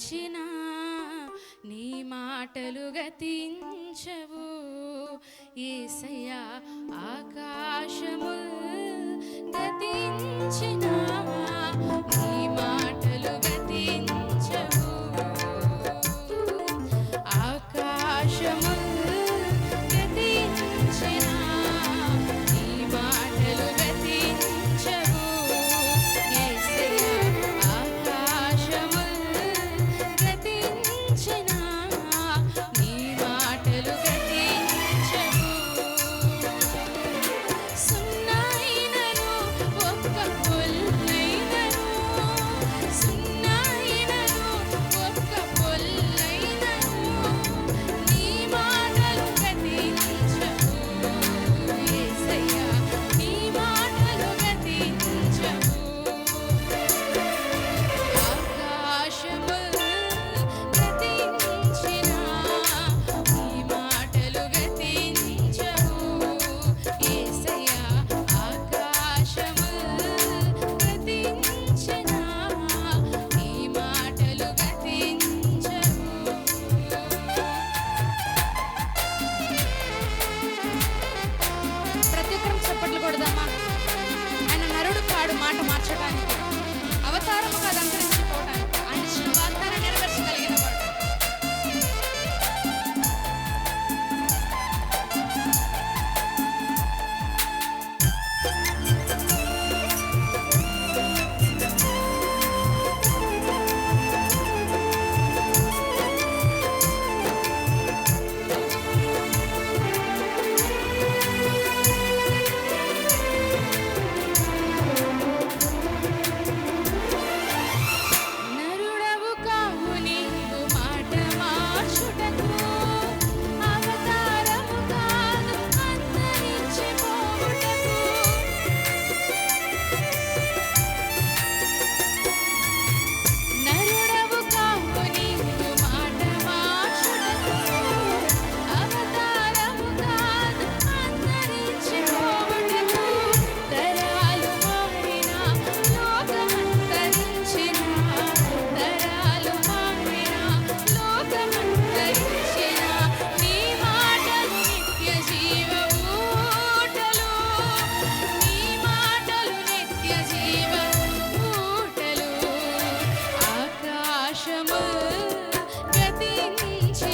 గతించిన నీ మాటలు గతించవు. ఏసయ్యా ఆకాశము గతించ మార్చడానికి అవతారముగా be